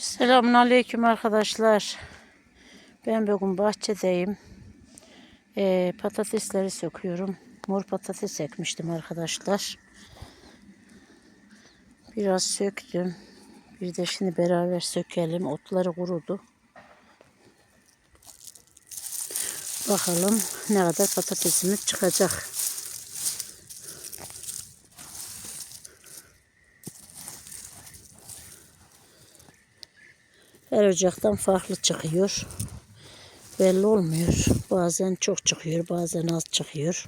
Selamun Aleyküm arkadaşlar. Ben bugün bahçedeyim. Ee, patatesleri söküyorum. Mor patates ekmiştim arkadaşlar. Biraz söktüm. Bir de şimdi beraber sökelim. Otları kurudu. Bakalım ne kadar patatesimiz çıkacak. Her ocaktan farklı çıkıyor. Belli olmuyor. Bazen çok çıkıyor, bazen az çıkıyor.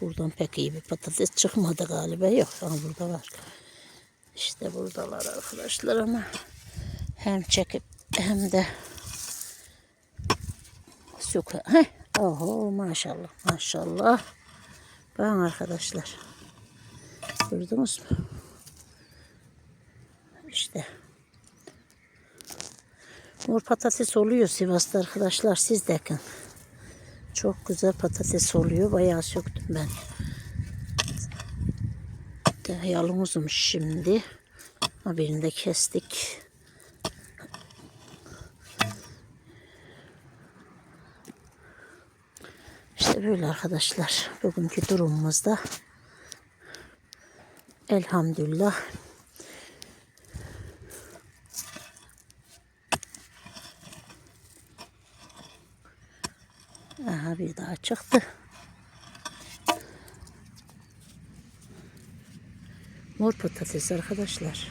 Buradan pek iyi bir patates çıkmadı galiba. Yok ama burada var. İşte buradalar arkadaşlar ama hem çekip hem de söke. Heh. Oho maşallah maşallah. Bakın arkadaşlar. Gördünüz mü? İşte. Mor patates oluyor Sivas'ta arkadaşlar. Siz de ekin. Çok güzel patates oluyor. Bayağı söktüm ben. De şimdi. Ha, birini de kestik. İşte böyle arkadaşlar. Bugünkü durumumuzda elhamdülillah Aha bir daha çıktı. Mor patates arkadaşlar.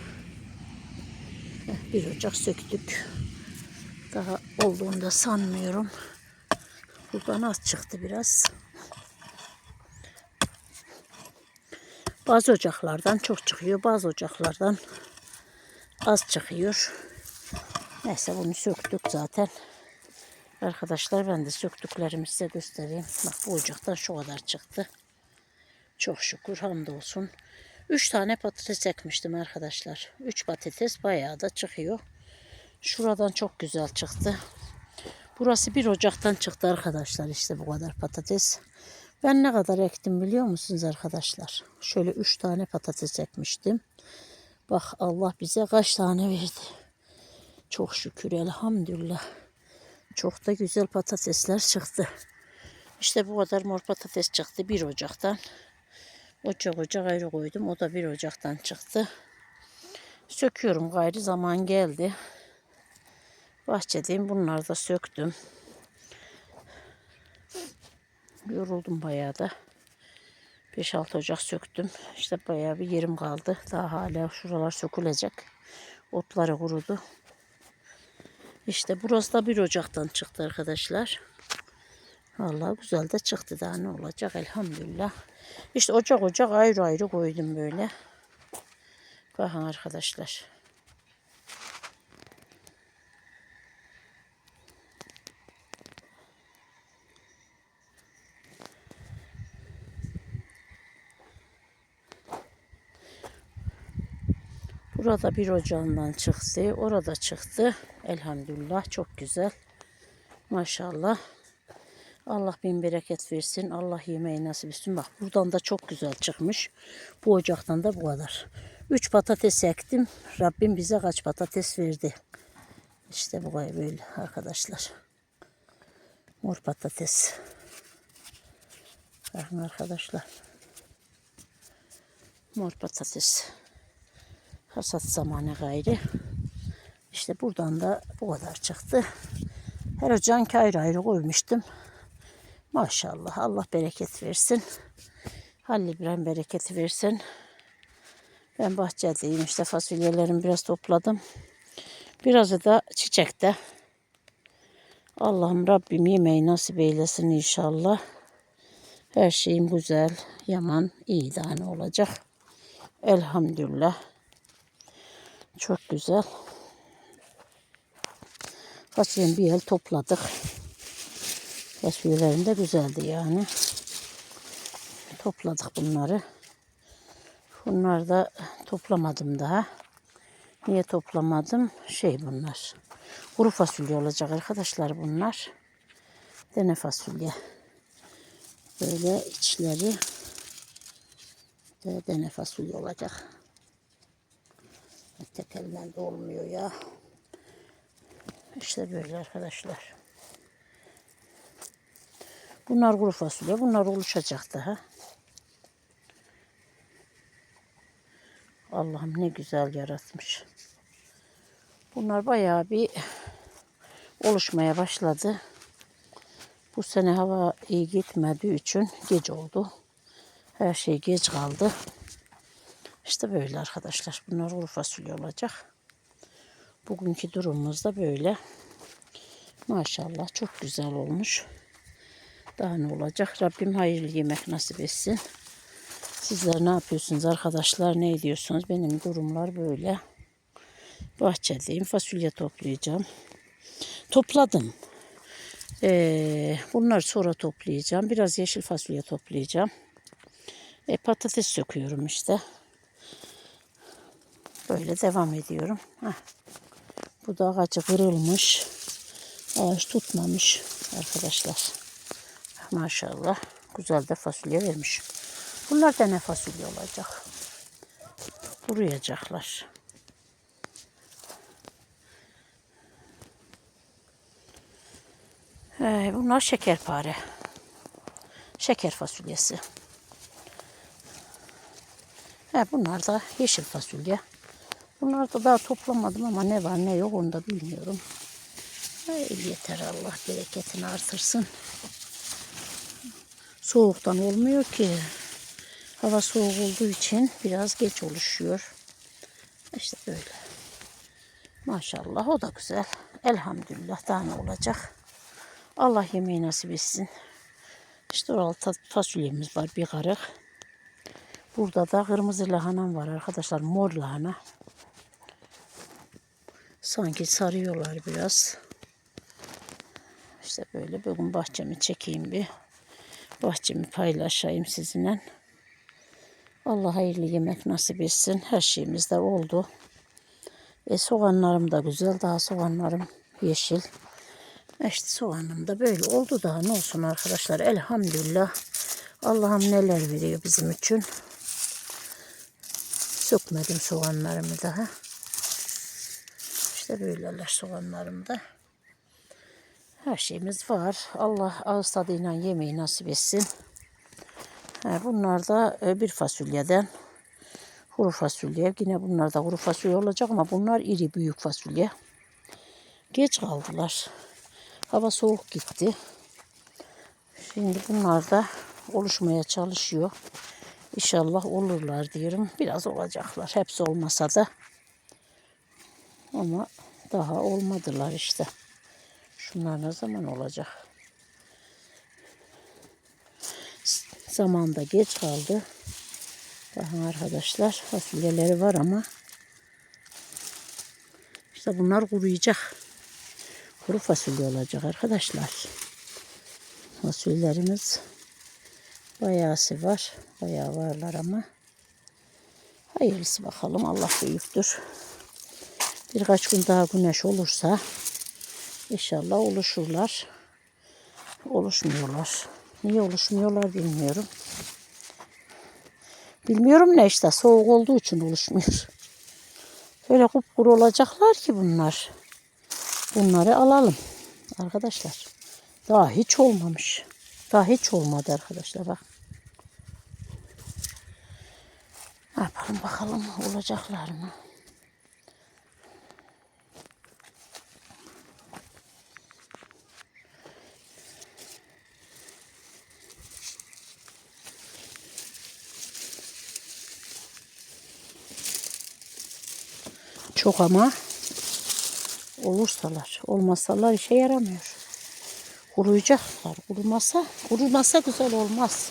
Bir ocak söktük. Daha olduğunu da sanmıyorum. Buradan az çıktı biraz. Bazı ocaklardan çok çıkıyor. Bazı ocaklardan az çıkıyor. Neyse bunu söktük zaten. Arkadaşlar ben de söktüklerimi size göstereyim. Bak bu ocaktan şu kadar çıktı. Çok şükür hamdolsun. Üç tane patates ekmiştim arkadaşlar. Üç patates bayağı da çıkıyor. Şuradan çok güzel çıktı. Burası bir ocaktan çıktı arkadaşlar. İşte bu kadar patates. Ben ne kadar ektim biliyor musunuz arkadaşlar? Şöyle üç tane patates ekmiştim. Bak Allah bize kaç tane verdi. Çok şükür elhamdülillah. Çok da güzel patatesler çıktı. İşte bu kadar mor patates çıktı bir ocaktan. Ocak ocak ayrı koydum. O da bir ocaktan çıktı. Söküyorum gayrı zaman geldi. Bahçedeyim bunları da söktüm. Yoruldum bayağı da. 5-6 ocak söktüm. İşte bayağı bir yerim kaldı. Daha hala şuralar sökülecek. Otları kurudu. İşte burası da bir ocaktan çıktı arkadaşlar. Vallahi güzel de çıktı daha ne olacak elhamdülillah. İşte ocak ocak ayrı ayrı koydum böyle. Bakın arkadaşlar. Burada bir ocağından çıktı. Orada çıktı. Elhamdülillah çok güzel. Maşallah. Allah bin bereket versin. Allah yemeği nasip etsin. Bak buradan da çok güzel çıkmış. Bu ocaktan da bu kadar. Üç patates ektim. Rabbim bize kaç patates verdi. İşte bu böyle arkadaşlar. Mor patates. Bakın arkadaşlar. Mor patates. Hasat zamanı gayri. İşte buradan da bu kadar çıktı. Her ocağın ayrı ayrı koymuştum. Maşallah Allah bereket versin. Halil İbrahim bereketi versin. Ben bahçedeyim işte fasulyelerimi biraz topladım. Birazı da çiçekte. Allah'ım Rabbim yemeği nasip eylesin inşallah. Her şeyim güzel, yaman, iyi tane olacak. Elhamdülillah. Çok güzel. Fasulyemi bir el topladık. Fasulyelerim de güzeldi yani. Topladık bunları. Bunlar da toplamadım daha. Niye toplamadım? Şey bunlar. Kuru fasulye olacak arkadaşlar bunlar. Dene fasulye. Böyle içleri de dene fasulye olacak. tek elinden de olmuyor ya. İşte böyle arkadaşlar. Bunlar kuru fasulye. Bunlar oluşacak daha. Allah'ım ne güzel yaratmış. Bunlar bayağı bir oluşmaya başladı. Bu sene hava iyi gitmediği için geç oldu. Her şey geç kaldı. İşte böyle arkadaşlar. Bunlar kuru fasulye olacak. Bugünkü durumumuz da böyle. Maşallah çok güzel olmuş. Daha ne olacak? Rabbim hayırlı yemek nasip etsin. Sizler ne yapıyorsunuz arkadaşlar? Ne ediyorsunuz? Benim durumlar böyle. Bahçedeyim. Fasulye toplayacağım. Topladım. Ee, bunları sonra toplayacağım. Biraz yeşil fasulye toplayacağım. E, patates söküyorum işte. Böyle devam ediyorum. Heh. Bu da ağacı kırılmış. Ağaç tutmamış arkadaşlar. Maşallah. Güzel de fasulye vermiş. Bunlar da ne fasulye olacak? Kuruyacaklar. Ee, bunlar şekerpare. Şeker fasulyesi. He, bunlar da yeşil fasulye. Bunlar da daha toplamadım ama ne var ne yok onu da bilmiyorum. Hey, yeter Allah bereketini artırsın. Soğuktan olmuyor ki. Hava soğuk olduğu için biraz geç oluşuyor. İşte böyle. Maşallah o da güzel. Elhamdülillah daha ne olacak. Allah yemeği nasip etsin. İşte orada fasulyemiz var bir karık. Burada da kırmızı lahanam var arkadaşlar. Mor lahana. Sanki sarıyorlar biraz. İşte böyle bugün bahçemi çekeyim bir. Bahçemi paylaşayım sizinle. Allah hayırlı yemek nasip etsin. Her şeyimiz de oldu. E, soğanlarım da güzel. Daha soğanlarım yeşil. İşte soğanım da böyle oldu daha ne olsun arkadaşlar. Elhamdülillah. Allah'ım neler veriyor bizim için. Sökmedim soğanlarımı daha. İşte böyleler soğanlarım da. Her şeyimiz var. Allah ağız tadıyla yemeği nasip etsin. Ha, bunlar da e, bir fasulyeden kuru fasulye. Yine bunlar da kuru fasulye olacak ama bunlar iri büyük fasulye. Geç kaldılar. Hava soğuk gitti. Şimdi bunlar da oluşmaya çalışıyor. İnşallah olurlar diyorum. Biraz olacaklar. Hepsi olmasa da. Ama daha olmadılar işte. Şunlar ne zaman olacak? Zamanda geç kaldı. Daha arkadaşlar fasulyeleri var ama işte bunlar kuruyacak. Kuru fasulye olacak arkadaşlar. Fasulyelerimiz bayağısı var. Bayağı varlar ama. Hayırlısı bakalım. Allah büyüktür. Birkaç gün daha güneş olursa inşallah oluşurlar. Oluşmuyorlar. Niye oluşmuyorlar bilmiyorum. Bilmiyorum ne işte soğuk olduğu için oluşmuyor. Böyle kupkuru olacaklar ki bunlar. Bunları alalım arkadaşlar. Daha hiç olmamış. Daha hiç olmadı arkadaşlar bak. Ne yapalım bakalım olacaklar mı? Çok ama olursalar, olmasalar işe yaramıyor. Kuruyacaklar. Kurumasa, kurumasa güzel olmaz.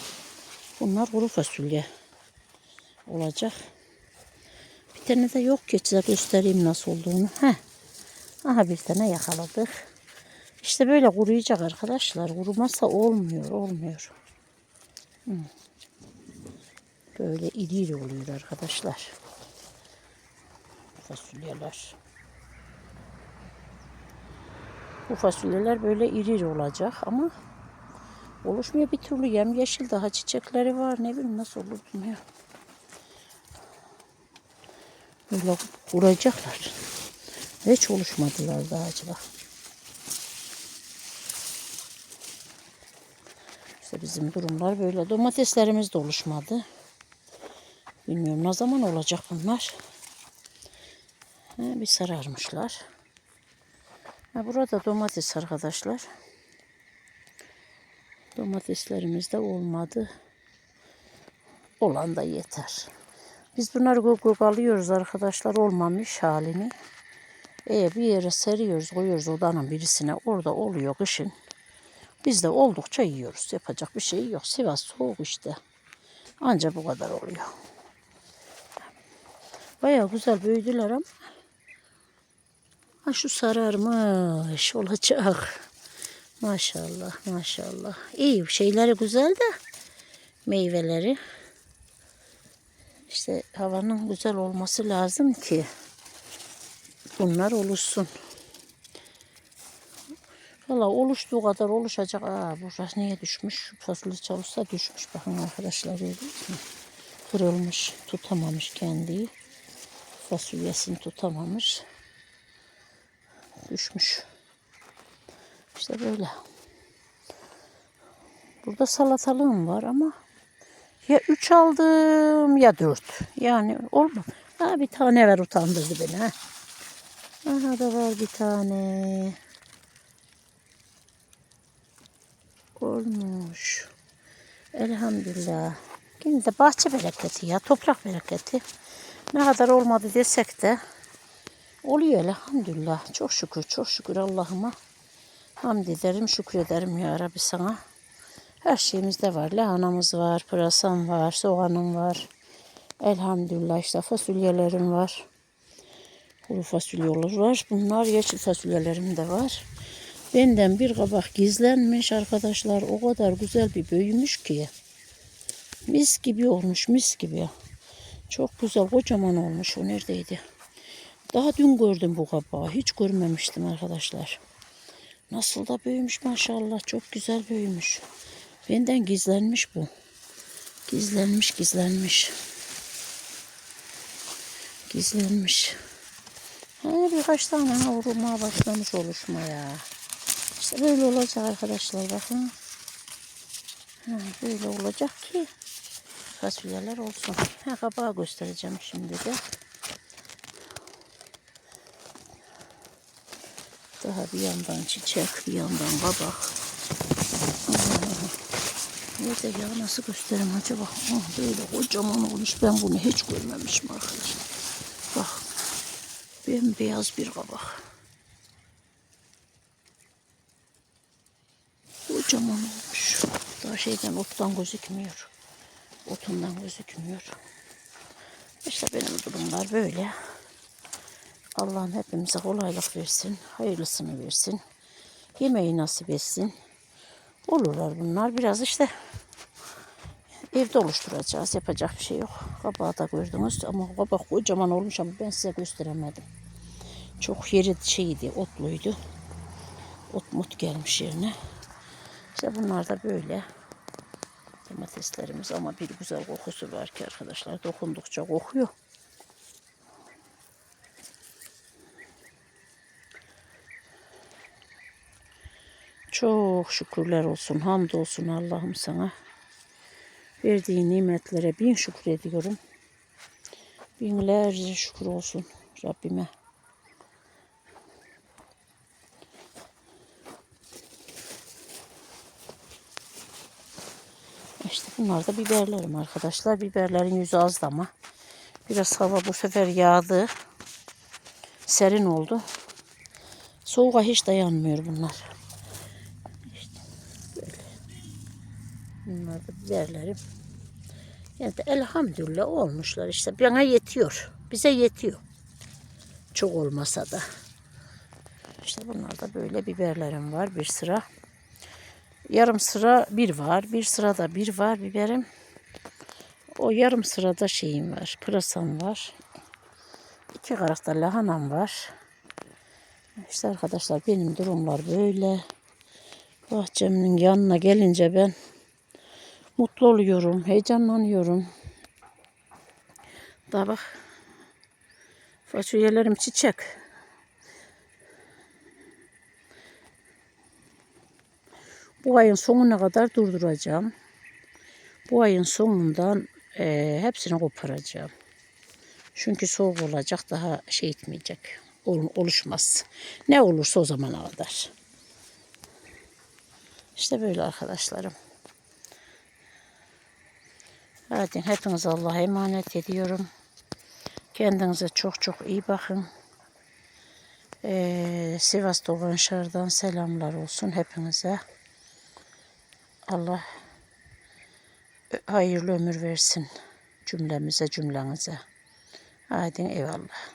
Bunlar kuru fasulye olacak. Bir tane de yok ki size göstereyim nasıl olduğunu. Heh. Aha bir tane yakaladık. İşte böyle kuruyacak arkadaşlar. Kurumasa olmuyor, olmuyor. Böyle iri oluyor arkadaşlar. Fasulyeler. Bu fasulyeler böyle iri olacak ama oluşmuyor bir türlü yem yeşil daha çiçekleri var ne bileyim nasıl olur bilmiyorum. Böyle kuracaklar. Hiç oluşmadılar daha acaba. İşte bizim durumlar böyle. Domateslerimiz de oluşmadı. Bilmiyorum ne zaman olacak bunlar. Ha, bir sararmışlar. Ha, burada domates arkadaşlar. Domateslerimiz de olmadı. Olan da yeter. Biz bunları gök alıyoruz arkadaşlar olmamış halini. Eğer bir yere seriyoruz, koyuyoruz odanın birisine orada oluyor kışın. Biz de oldukça yiyoruz. Yapacak bir şey yok. Sivas soğuk işte. Anca bu kadar oluyor. Bayağı güzel büyüdüler ama. Ha şu sararmış olacak. Maşallah maşallah. İyi şeyleri güzel de meyveleri. İşte havanın güzel olması lazım ki bunlar oluşsun. Valla oluştuğu kadar oluşacak. Aa burası niye düşmüş? Fasulye çalışsa düşmüş. Bakın arkadaşlar? Kırılmış. Tutamamış kendiyi. Fasulyesini tutamamış. Düşmüş. İşte böyle. Burada salatalığım var ama ya üç aldım ya dört. Yani olmadı. Ha bir tane ver utandırdı beni ha. Aha da var bir tane. Olmuş. Elhamdülillah. Yine de bahçe bereketi ya, toprak bereketi. Ne kadar olmadı desek de oluyor elhamdülillah. Çok şükür, çok şükür Allah'ıma. Hamd ederim, şükrederim ya Rabbi sana. Her şeyimiz de var. Lahanamız var, pırasam var, soğanım var. Elhamdülillah işte fasulyelerim var. Kuru fasulyeler var. Bunlar yeşil fasulyelerim de var. Benden bir kabak gizlenmiş arkadaşlar. O kadar güzel bir büyümüş ki. Mis gibi olmuş, mis gibi. Çok güzel, kocaman olmuş. O neredeydi? Daha dün gördüm bu kabağı. Hiç görmemiştim arkadaşlar. Nasıl da büyümüş maşallah. Çok güzel büyümüş. Benden gizlenmiş bu. Gizlenmiş, gizlenmiş. Gizlenmiş. Ha, birkaç tane vurulmaya başlamış oluşmaya. İşte böyle olacak arkadaşlar bakın. Ha, böyle olacak ki fasulyeler olsun. Ha, kabağı göstereceğim şimdi de. Daha bir yandan çiçek, bir yandan kabak. Nerede ya nasıl göstereyim acaba? Ah, böyle kocaman olmuş. Ben bunu hiç görmemişim arkadaşlar. Bak. Bembeyaz bir kabak. Kocaman olmuş. Daha şeyden ottan gözükmüyor. Otundan gözükmüyor. İşte benim durumlar böyle. Allah'ın hepimize kolaylık versin. Hayırlısını versin. Yemeği nasip etsin. Olurlar bunlar. Biraz işte evde oluşturacağız. Yapacak bir şey yok. Kabağı da gördünüz ama kabak kocaman olmuş ama ben size gösteremedim. Çok yeri şeydi, otluydu. Ot mut gelmiş yerine. İşte bunlar da böyle domateslerimiz ama bir güzel kokusu var ki arkadaşlar dokundukça kokuyor. Çok şükürler olsun, hamdolsun Allah'ım sana. Verdiği nimetlere bin şükür ediyorum. Binlerce şükür olsun Rabbime. İşte bunlar da biberlerim arkadaşlar. Biberlerin yüzü azdı ama. Biraz hava bu sefer yağdı. Serin oldu. Soğuğa hiç dayanmıyor bunlar. İşte böyle. Bunlar da biberlerim. Yani elhamdülillah olmuşlar işte. Bana yetiyor. Bize yetiyor. Çok olmasa da. İşte bunlar da böyle biberlerim var bir sıra. Yarım sıra bir var. Bir sırada bir var biberim. O yarım sırada şeyim var. Pırasam var. İki karakter lahanam var. İşte arkadaşlar benim durumlar böyle. Bahçemin yanına gelince ben mutlu oluyorum, heyecanlanıyorum. Daha bak Fasulyelerim çiçek. Bu ayın sonuna kadar durduracağım. Bu ayın sonundan eee, hepsini koparacağım. Çünkü soğuk olacak daha şey etmeyecek. Ol- oluşmaz. Ne olursa o zamana kadar. İşte böyle arkadaşlarım. Hadi hepiniz Allah'a emanet ediyorum. Kendinize çok çok iyi bakın. Ee, Sivas Doğanşar'dan selamlar olsun hepinize. Allah hayırlı ömür versin cümlemize cümlenize. Haydi eyvallah.